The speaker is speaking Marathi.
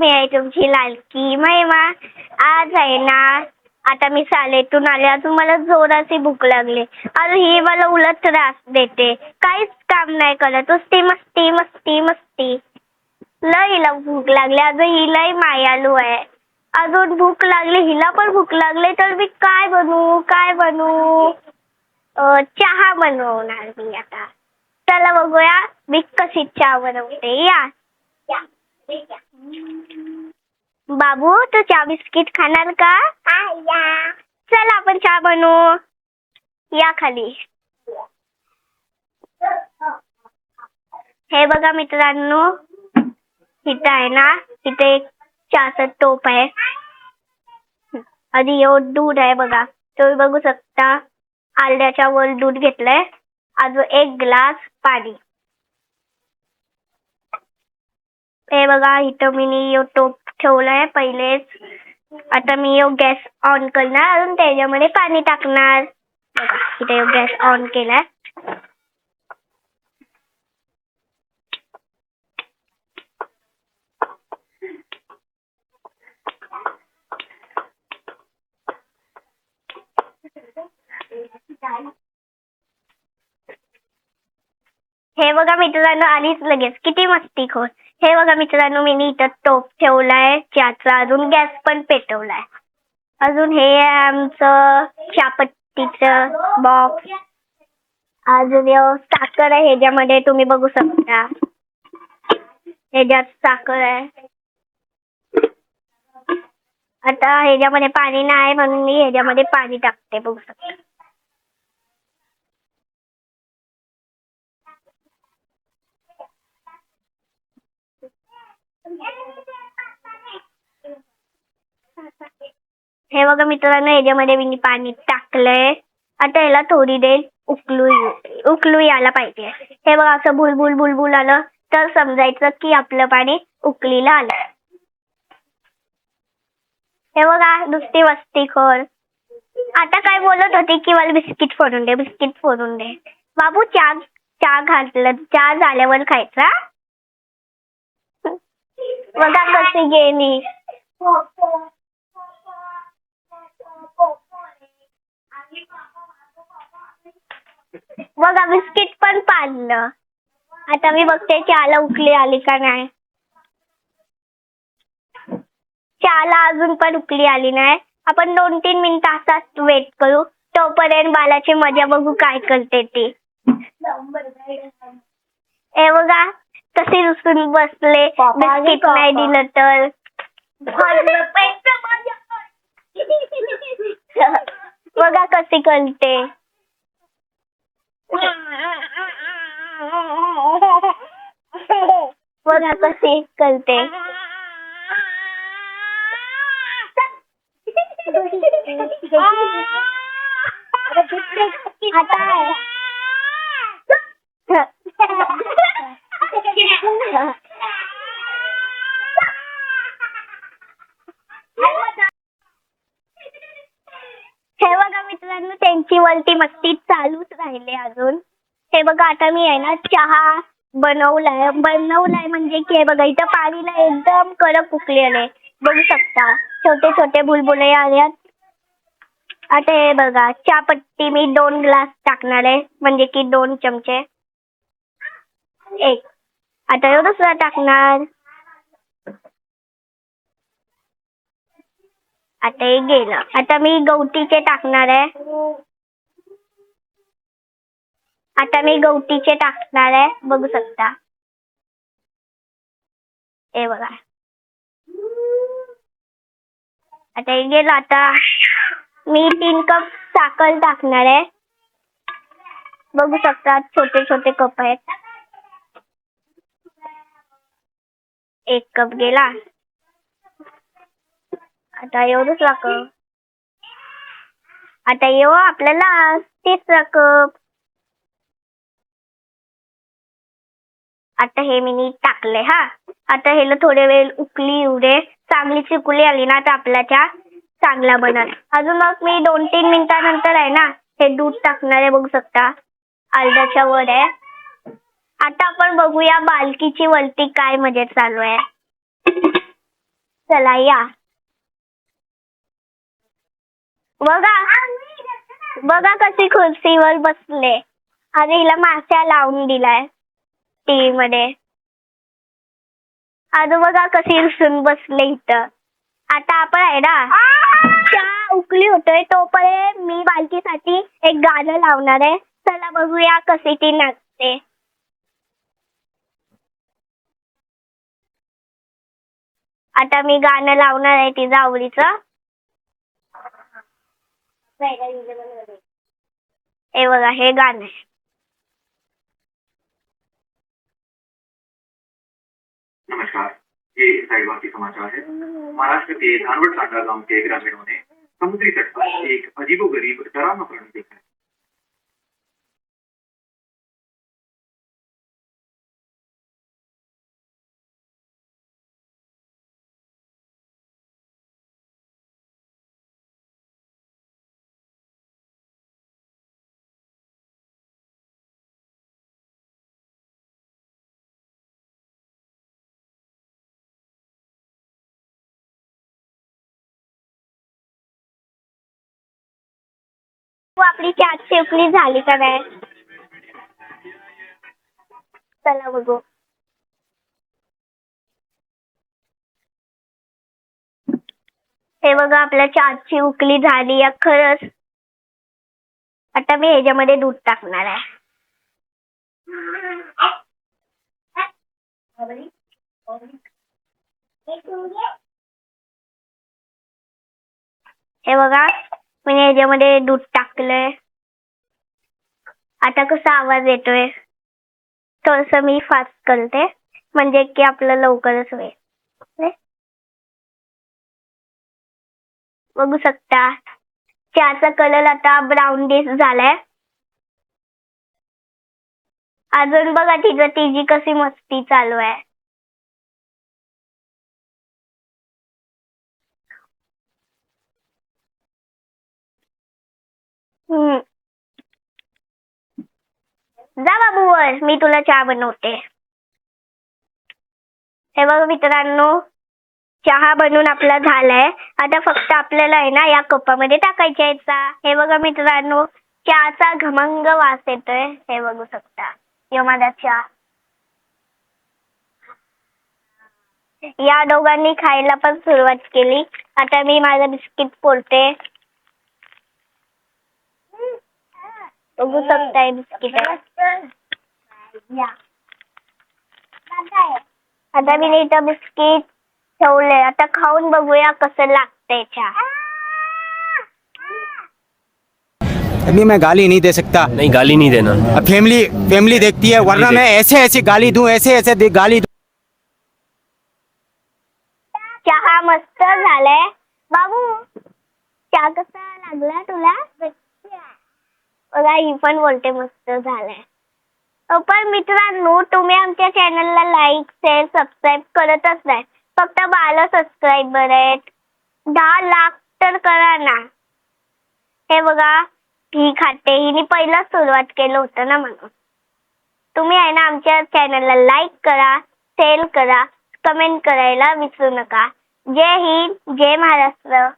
मी आहे तुमची लालकी महिमा आज आहे ना आता मी शाळेतून आले अजून मला जोराची भूक लागली. अजून ही मला उलट त्रास देते. काहीच काम नाही करत. मस्ती मस्ती मस्ती मस्ती. लय हिला भूक लागली. अजून ही लय मायालू आहे. अजून भूक लागली हिला पण भूक लागली तर मी काय बनवू काय बनवू चहा बनवणार मी आता. चला बघूया मी कशी चहा बनवते. या. बाबू तू चहा बिस्किट खाणार का? चल आपण चहा बनवू. या खाली. हे बघा मित्रांनो इथं आहे ना इथे एक चहाचा टोप आहे. आधी एवढं दूध आहे बघा. तुम्ही बघू शकता आल्याच्या वर दूध घेतलंय. अजून एक ग्लास पाणी. हे बघा इथं मी टोप ठेवलाय पहिलेच. आता मी गॅस ऑन करणार अजून त्याच्यामध्ये पाणी टाकणार. बघा इथे गॅस ऑन केलाय. हे बघा मित्रांनो आलीच लगेच. किती मस्तीखोर हे बघा मित्रांनो मी इथं टोप ठेवलाय. चहाचा अजून गॅस पण पेटवलाय. अजून हे आहे आमचं चहापत्तीच बॉक्स अजून साखर आहे ह्याच्यामध्ये तुम्ही बघू शकता. ह्याच्यात साखर आहे. आता ह्याच्यामध्ये पाणी नाही म्हणून मी ह्याच्यामध्ये पाणी टाकते बघू शकता. हे बघा मित्रांनो याच्यामध्ये मी पाणी टाकलंय. आता याला थोडी देर उकलू उकलू यायला पाहिजे. हे बघा असं भुलभुल भुलभुल आलं तर समजायचं की आपलं पाणी उकलीला आलं हे बघा नुसती वस्तीखोर आता काय बोलत होती की मला बिस्किट फोडून दे बिस्किट फोडून दे. बाबू चहा चहा घातलं चहा झाल्यावर खायचा बघा कशी गेली बघा बिस्किट पण पाडलं आता मी बघते चहाला उकली आली का नाही चहाला अजून पण उकली आली नाही आपण दोन तीन मिनिटं असाच वेट करू तोपर्यंत बालाची मजा बघू काय करते ती हे बघा कशी रुसून बसले बिस्किट नाही दिलं तर बघा कशी करते बघा कशी करते आता हे बघा मित्रांनो त्यांची वलती मस्ती चालूच राहिले अजून. हे बघा आता मी आहे ना चहा बनवलाय. बनवलाय म्हणजे की हे बघा इथं पाणीला एकदम कडक उकलेले. बघू शकता. छोटे छोटे बुलबुले आल्यात आता हे बघा चहापत्ती मी दोन ग्लास टाकणार आहे. म्हणजे की दोन चमचे. एक. आता एवढं दुसरा टाकणार. आता हे गेलं. आता मी गवतीचे टाकणार आहे. आता मी गवतीचे टाकणार आहे. बघू शकता. हे बघा. आता हे गेलं. आता मी तीन कप साखर टाकणार आहे. बघू शकता छोटे छोटे कप आहेत. एक कप गेला. आता एवढंच कप आता येऊ आपल्याला तिसरा कप आता हे मी नीट टाकले हा. आता ह्याला थोडे वेळ उकली येऊ दे चिकुली आली ना तर आपल्याच्या चहा चांगला बनल. अजून मग मी दोन तीन मिनिटानंतर आहे ना हे दूध टाकणार आहे बघू शकता. अर्ध्याच्या वर आहे. आता आपण बघूया बालकीची वलती काय मजेत चालू आहे. चला या. बघा. बघा कशी खुर्चीवर बसले. आणि हिला माश्या लावून दिलाय टीव्ही मध्ये अजून बघा कशी रुसून बसले इथं. आता आपण आहे ना चहा उकली होतोय तोपर्यंत मी बालकीसाठी एक गाणं लावणार आहे. चला बघूया कशी ती नाचते. आता मी गाणं लावणार आहे तिचं आवडीचं. हे बघा हे गाणं आहे. नमस्कार ये साहिवाल समाचार है महाराष्ट्र के धानवड सांडा गांव के ग्रामीणों ने समुद्री तट पर एक अजीबोगरीब डरावना प्राणी देखा है आपली चाट शेवकली झाली का नाही? चला बघू. हे बघा आपल्या चहाची उकली झाली या खरंच. आता मी ह्याच्यामध्ये दूध टाकणार आहे. हे बघा मी याच्यामध्ये दूध टाकलंय. आता कसा आवाज येतोय? थोडस मी फास्ट करते. म्हणजे की आपलं लवकरच होईल. बघू शकता. चहाचा कलर आता ब्राऊन डिश झालाय. अजून बघा तिचं तिची कशी मस्ती चालू आहे. जा बाबू वर मी तुला चहा बनवते. हे बघ मित्रांनो चहा बनवून आपला झालाय. आता फक्त आपल्याला आहे ना या कपामध्ये टाकायचा याचा हे बघा मित्रांनो चहाचा घमंग वास येतोय. हे बघू शकता. यमादा चहा. या दोघांनी खायला पण सुरुवात केली. आता मी माझं बिस्किट फोडते बघू शकताय बिस्किट आता मी इथं बिस्किट ठेवलंय. आता खाऊन बघूया कसं लागतंय अभी मैं गाली नहीं दे सकता। नहीं गाली नहीं देना। अब फैमिली फैमिली देखती है वरना मैं ऐसे ऐसे गाली दूँ ऐसे ऐसे दे- गाली दूँ। चहा मस्त झालाय. बाबू चहा कसा लागला तुला? बघा ही पण बोलते मस्त झालाय. पण मित्रांनो तुम्ही आमच्या चॅनलला लाईक शेअर सबस्क्राईब करतच नाही. फक्त बारा सबस्क्राईबर आहेत. दहा लाख तर करा ना. हे बघा ही खाते. हिने पहिलाच सुरुवात केलं होतं ना म्हणून. तुम्ही आहे ना आमच्या चॅनलला लाईक करा शेअर करा कमेंट करायला विसरू नका. जय हिंद जय महाराष्ट्र.